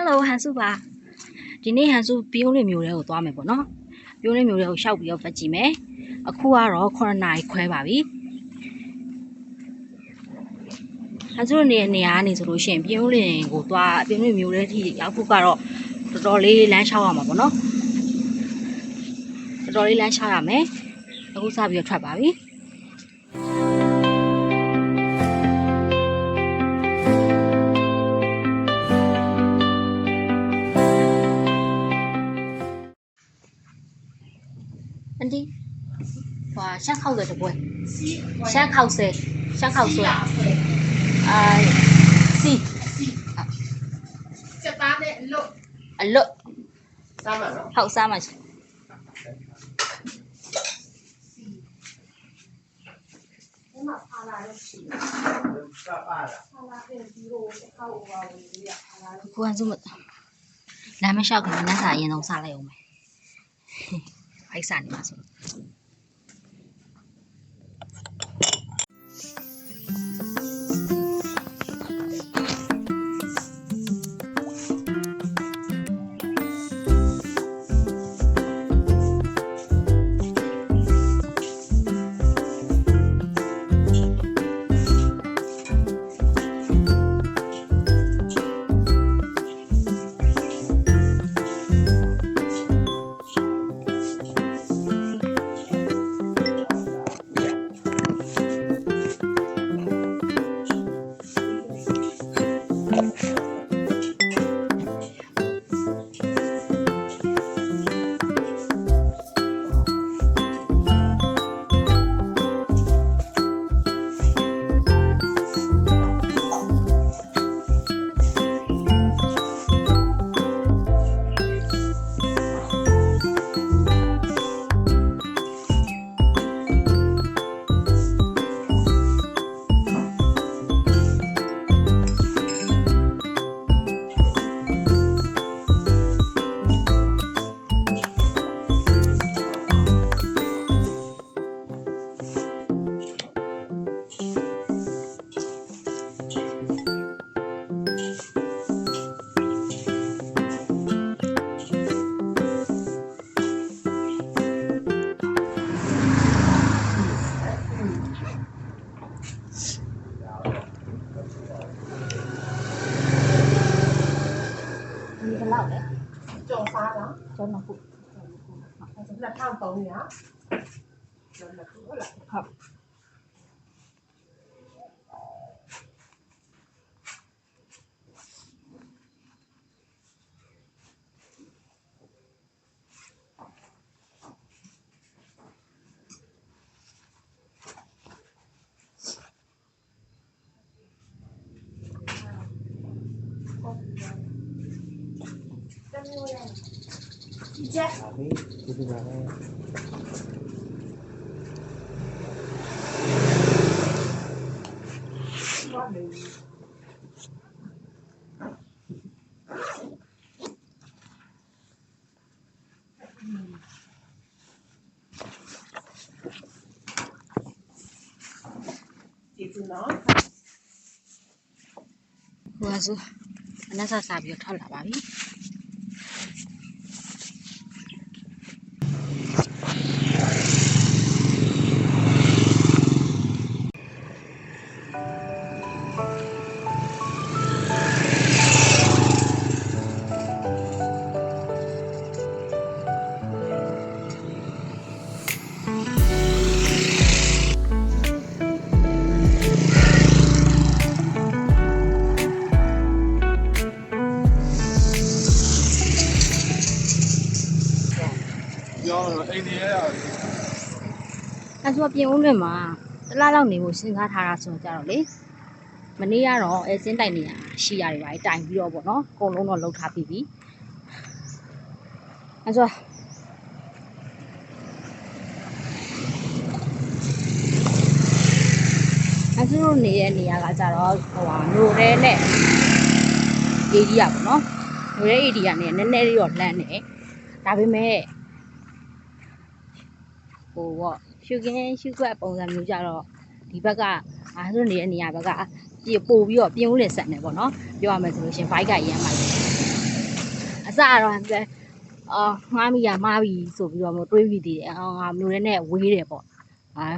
Hello ဟန်စုပါဒီနေ့ဟန်စုပြုံးလင်မျိုးတွေကိုသွားမယ်ပေါ့နော်ပြုံးလင်မျိုးတွေကိုရှောက်ပြီးတော့ပတ်ကြည့်မယ်အခုကတော့9နာရီခွဲပါပြီဟန်စုတို့နေနေရာကနေဆိုလို့ရှိရင်ပြုံးလင်ကိုသွားပြုံးလင်မျိုးတွေထိရောက်ဖို့ကတော့တော်တော်လေးလမ်းလျှောက်ရမှာပေါ့နော်တော်တော်လေးလမ်းလျှောက်ရမယ်အခုစပြီးတော့ထွက်ပါပြီ ဟွာရှက်ခောက်တဲ့တပွဲရှက်ခောက်ဆဲရှက်ခောက်ဆွဲအာစီစက်သားနဲ့လွတ်အလွတ်စားမှာနော်ဟောက်စားမှာ လက်ထောင်300လက်လက် ဟုတ်လားဟုတ်ချက်ပါပြီဒီဒီပါပဲဘာလဲဒီစနော်ဟိုကဆိုအနက်စားစားပြီးတော့ထွက်လာပါပြီ ပြောတော့အိန္ဒိယရအဲဆိုပြင်ဦးလွင်မှာတစ်လားလောက်နေဖို့စဉ်းစားထားတာဆိုတော့ကြတော့လေမနေ့ကတော့အဲစင်းတိုင်နေရရှိရတယ်ဗျာတိုင်ပြီးတော့ပေါ့နော်အကုန်လုံးတော့လှုပ်ထားပြီးပြီအဲဆိုအဲဆိုတို့နေတဲ့နေရာကကြတော့ဟိုဟာမြို့ရဲနဲ့ area ပေါ့နော်မြို့ရဲ area နဲ့နည်းနည်းလေးတော့လန့်နေဒါပေမဲ့ ဟိုပေါ့ရှုခင်းရှုခွက်ပုံစံမျိုးကြတော့ဒီဘက်ကအားဆိုနေတဲ့နေရာဘက်ကပြေပို့ပြီးတော့ပြင်းဦးလင်ဆက်နေပေါ့နော်ပြောရမယ်ဆိုလို့ရှရင်ဘိုက်ကရမ်းပါလေစတော့အဲအာငားမိရမှားပြီဆိုပြီးတော့မတွေးပြီးသေးတယ်အော်ငါမျိုးရဲနဲ့ဝေးတယ်ပေါ့အာ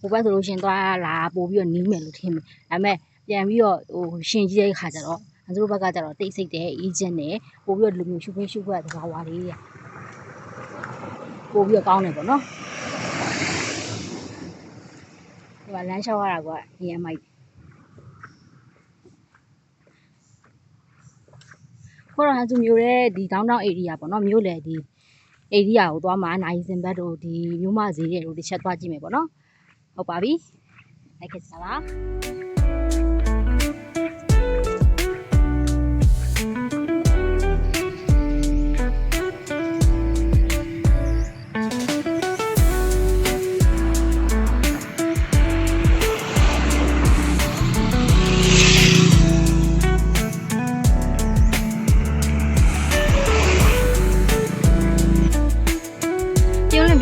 ဘိုးဘက်ဆိုလို့ရှရင်သွားလာပို့ပြီးတော့နီးမယ်လို့ထင်တယ်ဒါပေမဲ့ပြန်ပြီးတော့ဟိုရှင်ကြီးတဲ့ခါကျတော့သူတို့ဘက်ကကျတော့တိတ်ဆိတ်တယ်အေဂျင့်တယ်ပို့ပြီးတော့လူမျိုးရှုပ်ခွင့်ရှုပ်ခွင့်သဘာဝလေးရ ပို့ပြီးတော့ကောင်းတယ်ပေါ့နော်ဒီမှာလမ်းလျှောက်ရတာကအရင်မိုက်ခေါ်ရဟန်သူမျိုးတဲ့ဒီ downtown area ပေါ့နော်မျိုးလေဒီ area ကိုသွားမှာနိုင်စင်ဘတ်တို့ဒီမျိုးမဈေးတွေတို့တစ်ချက်သွားကြည့်မယ်ပေါ့နော်ဟုတ်ပါပြီလိုက်ခဲ့ကြပါ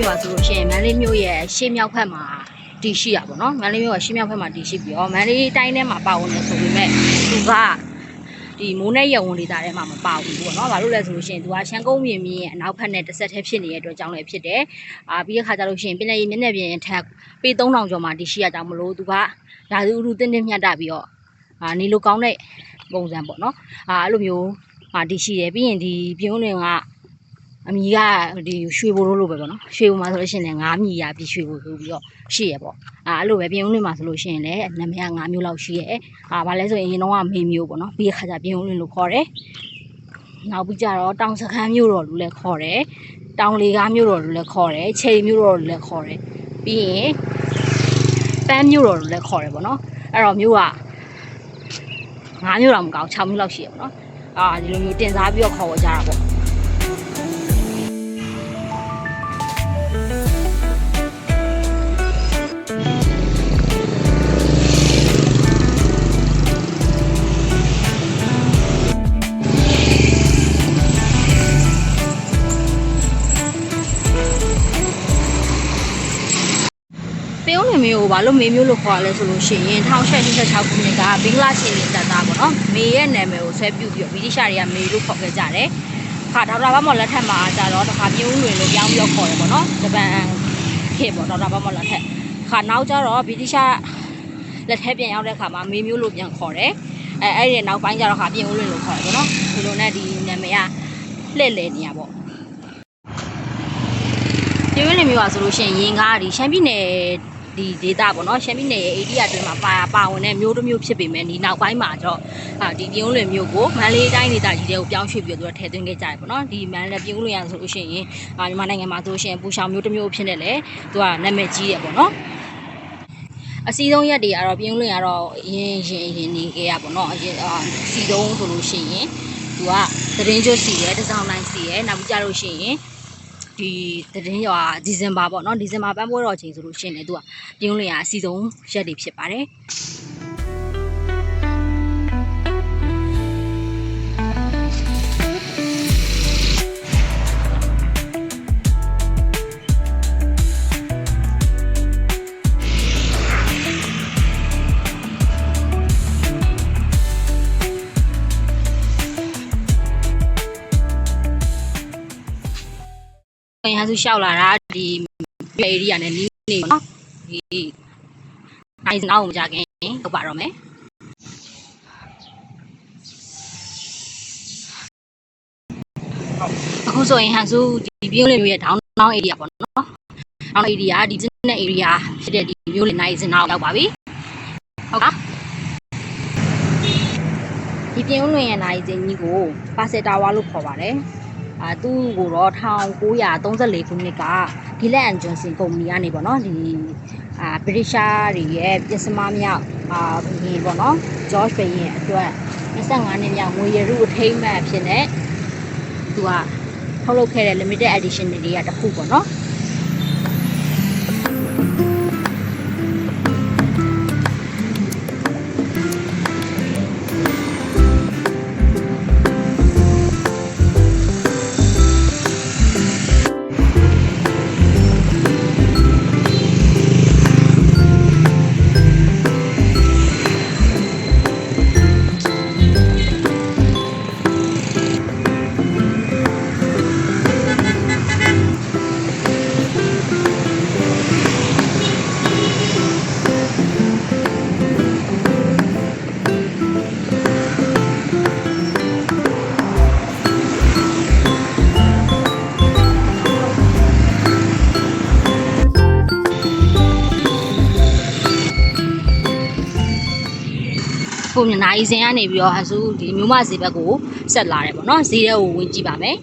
ပြုံးလင်းပြောပါဆိုလို့ရှိရင်မန္တလေးမြို့ရဲ့ရှေ့မြောက်ဘက်မှာတည်ရှိရပါတော့မန္တလေးမြို့ရဲ့ရှေ့မြောက်ဘက်မှာတည်ရှိပြီးတော့မန္တလေးတိုင်းထဲမှာပါဝင်တယ်ဆိုပေမဲ့သူကဒီမိုးနဲ့ရဝန်ဒေသထဲမှာမပါဘူးပေါ့နော်။ဘာလို့လဲဆိုလို့ရှိရင်သူကရှမ်းကုန်းမြင်မြင်ရဲ့အနောက်ဘက်နဲ့တစ်ဆက်တည်းဖြစ်နေတဲ့အတွက်ကြောင့်လည်းဖြစ်တယ်။အာပြီးတဲ့ခါကျလို့ရှိရင်ပြည်내ရေမျက်နှာပြင်ထက်ပေ3000ကျော်မှာတည်ရှိရကြောင်မလို့သူကဓာတ်ဥရုတင်းတင်းမြတ်တာပြီးတော့အာနေလိုကောင်းတဲ့ပုံစံပေါ့နော်။အာအဲ့လိုမျိုးဟာတည်ရှိတယ်ပြီးရင်ဒီပြုံးလင်က အမီကဒီရွှေဘိုလိုလိုပဲပေါ့နော်ရွှေဘိုမှာဆိုလို့ရှိရင်လည်းငါးမြီရပြီးရွှေဘိုဆိုပြီးတော့ရှိရပေါ့အာအဲ့လိုပဲပြင်ဦးလင်းမှာဆိုလို့ရှိရင်လည်းနာမည်ကငါးမျိုးလောက်ရှိရဲအာဘာလဲဆိုရင်ရင်တော့ကမေမျိုးပေါ့နော်ပြီးရခါကျပြင်ဦးလင်းလို့ခေါ်တယ်နောက်ပြီးကြတော့တောင်စခန်းမျိုးတော်လို့လည်းခေါ်တယ်တောင်လေကားမျိုးတော်လို့လည်းခေါ်တယ်ချယ်မျိုးတော်လို့လည်းခေါ်တယ်ပြီးရင်ပန်းမျိုးတော်လို့လည်းခေါ်တယ်ပေါ့နော်အဲ့တော့မျိုးကငါးမျိုးတော့မကောင်း6မျိုးလောက်ရှိရပေါ့နော်အာဒီလိုမျိုးတင်စားပြီးတော့ခေါ်ဝကြတာပေါ့ ပေုံးနေမျိုးကိုဘာလို့မေမျိုးလို့ခေါ်ရလဲဆိုလို့ရှိရင်1886ခုနှစ်ကဘင်္ဂလားရှင်ပြည်တပ်သားပေါ့နော်မေရဲ့နာမည်ကိုဆွဲပြုတ်ပြီးတော့ဗြိတိရှတွေကမေလို့ခေါ်ခဲ့ကြတယ်ခါဒေါက်တာဘမော်လက်ထက်မှာကျတော့တစ်ခါပြင်းဦးလွင်လို့ပြောင်းပြီးတော့ခေါ်တယ်ပေါ့နော်ဂျပန်ခေတ်ပေါ့ဒေါက်တာဘမော်လက်ထက်ခါနောက်ကျတော့ဗြိတိရှလက်ထက်ပြန်ရောက်တဲ့ခါမှာမေမျိုးလို့ပြန်ခေါ်တယ်အဲအဲ့ဒီနောက်ပိုင်းကျတော့ခါပြင်းဦးလွင်လို့ခေါ်တယ်ပေါ့နော်ဒီလိုနဲ့ဒီနာမည်ကလှည့်လည်နေရပေါ့ပြင်းပြင်းနေမျိုးပါဆိုလို့ရှိရင်ရင်ကားဒီရှမ်းပြည်နယ် ဒီဒေတာပေါ့နော်ရှမ်းပြည်နယ်ရဲ့အေရီယာအတွင်းမှာပါပါဝင်တဲ့မျိုးတစ်မျိုးဖြစ်ပေမဲ့ဒီနောက်ပိုင်းမှာတော့အာဒီပြင်းဦးလွင်မျိုးကိုမန္တလေးတိုင်းဒေတာကြီးတွေကိုပြောင်းရွှေ့ပြီးတော့သူကထည့်သွင်းခဲ့ကြတယ်ပေါ့နော်ဒီမန္တလေးပြင်းဦးလွင်ရဆိုလို့ရှိရင်အာမြန်မာနိုင်ငံမှာဆိုလို့ရှိရင်ပူရှောင်မျိုးတစ်မျိုးဖြစ်နေလေသူကနာမည်ကြီးတယ်ပေါ့နော်အစီဆုံးရက်တွေကတော့ပြင်းဦးလွင်ကတော့ရင်းရင်ရင်နေခဲ့ရပေါ့နော်အရင်အာစီတုံးဆိုလို့ရှိရင်သူကသတင်းကျွတ်စီရဲတစ်စောင်းတိုင်းစီရဲနောက်ပြီးကြလို့ရှိရင် ဒီသတင်းရွာဒီဇင်ဘာပေါ့နော်ဒီဇင်ဘာပန်းပွဲတော်ချိန်ဆိုလို့ရှိရင်လည်းသူကပြုံးလျာအစီဆုံးရက်တွေဖြစ်ပါတယ်။ ခင်ဗျားစုလျှောက်လာတာဒီဧရိယာနဲ့နီးနေပေါ့နော်။ဒီနိုင်စနောက်မကြခင်ဟုတ်ပါတော့မယ်။အခုဆိုရင်ဟန်စုဒီပြုံးလေးမျိုးရဲ့ down down area ပေါ့နော်။ down area ဒီ business area ဖြစ်တဲ့ဒီမျိုးလေးနိုင်စနောက်ရောက်ပါပြီ။ဟုတ်ကဲ့ဒီပြုံးလွင်ရဲ့နိုင်စင်ကြီးကိုပါစတာဝါလို့ခေါ်ပါတယ်။ အာသူ့ကိုတော့1934ခုနှစ်ကဂီလက်အန်ဂျွန်ဆင်ကုမ္ပဏီကနေပေါ့နော်ဒီအာဗြိတိရှားတွေရဲ့ပြင်စမမြောက်အာဘုရင်ပေါ့နော်ဂျော့ချ်ဘရင်အတွက်25နှစ်မြောက်ငွေရရုအထိမ်းအမှတ်အဖြစ်နဲ့သူကထုတ်လုပ်ခဲ့တဲ့ limited edition တွေကတစ်ခုပေါ့နော် ခုမြနာအီစင်ကနေပြီးတော့ဟဆူဒီမြို့မဈေးဘက်ကိုဆက်လာတယ်ပေါ့နော်ဈေးထဲကိုဝင်ကြည့်ပါမယ်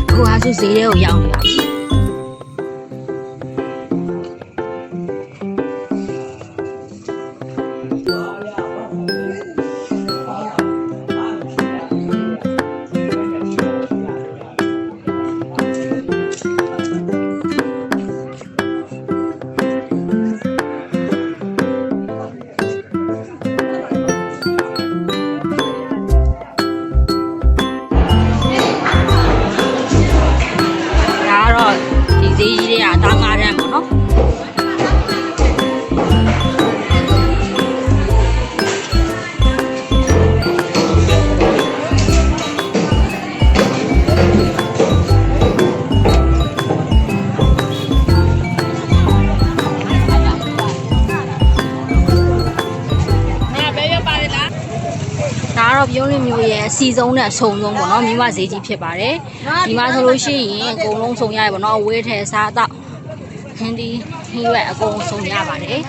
အခုဟဆူဈေးထဲကိုရောက်နေပါပြီ ပြုံးလင်းမျိုးရဲ့အစီဆုံးနဲ့အဆုံဆုံးပေါ့နော်မိမဈေးကြီးဖြစ်ပါတယ်ဒီမှာဆိုလို့ရှိရင်အကုန်လုံးစုံရတယ်ပေါ့နော်အဝေးထဲစားတော့ဟင်းဒီဟင်းရွက်အကုန်စုံရပါတယ်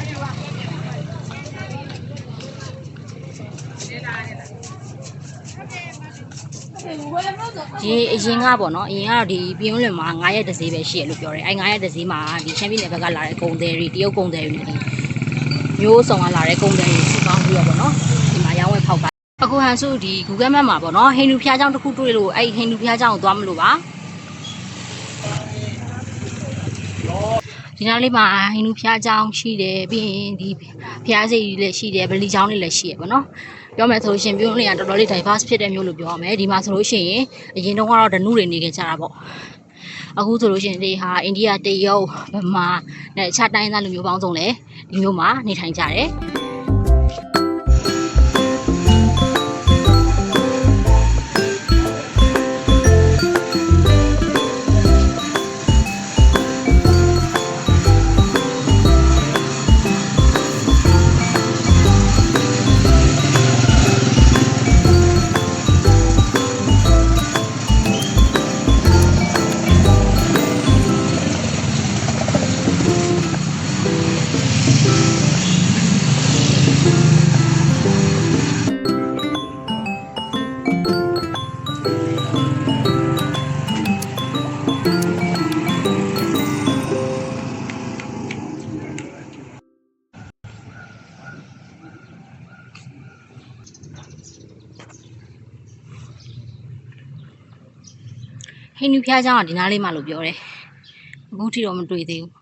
ဒီအရင်ကပေါ့နော်အရင်ကတော့ဒီပြုံးလင်းမှာ9ရက်တစ်ဈေးပဲရှိရလို့ပြောတယ်အဲ9ရက်တစ်ဈေးမှာဒီချန်ပီယံနယ်ဘက်ကလာတဲ့ဂုံတယ်တွေတရုတ်ဂုံတယ်တွေနဲ့ဒီမျိုးစုံကလာတဲ့ဂုံတယ်တွေစုပေါင်းပြီးတော့ပေါ့နော်ဒီမှာရောင်းဝယ်ဖောက်ပါ အခုဟန်စုဒီ Google Map မှာပေါ့နော်ဟိန္ဒူဘုရားကျောင်းတစ်ခုတွေ့လို့အဲ့ဟိန္ဒူဘုရားကျောင်းကိုသွားမလို့ပါဒီနားလေးမှာဟိန္ဒူဘုရားကျောင်းရှိတယ်ပြီးရင်ဒီဘုရားစိတ်ကြီးလည်းရှိတယ်ဗလီကျောင်းလေးလည်းရှိရပေါ့နော်ပြောမယ်ဆိုလို့ရှင်ပြုံးလေးကတော်တော်လေး diverse ဖြစ်တဲ့မျိုးလို့ပြောရမယ်ဒီမှာဆိုလို့ရှိရင်အရင်တုန်းကတော့ဓနုတွေနေခဲ့ကြတာပေါ့အခုဆိုလို့ရှိရင်ဒီဟာအိန္ဒိယတရုတ်ဗမာနဲ့အခြားတိုင်းသားလူမျိုးပေါင်းစုံလည်းဒီမျိုးမှာနေထိုင်ကြတယ် ဟိန္ဒူဖျားเจ้าကဒီနားလေးမှလို့ပြောတယ်အခုထိတော့မတွေ့သေးဘူး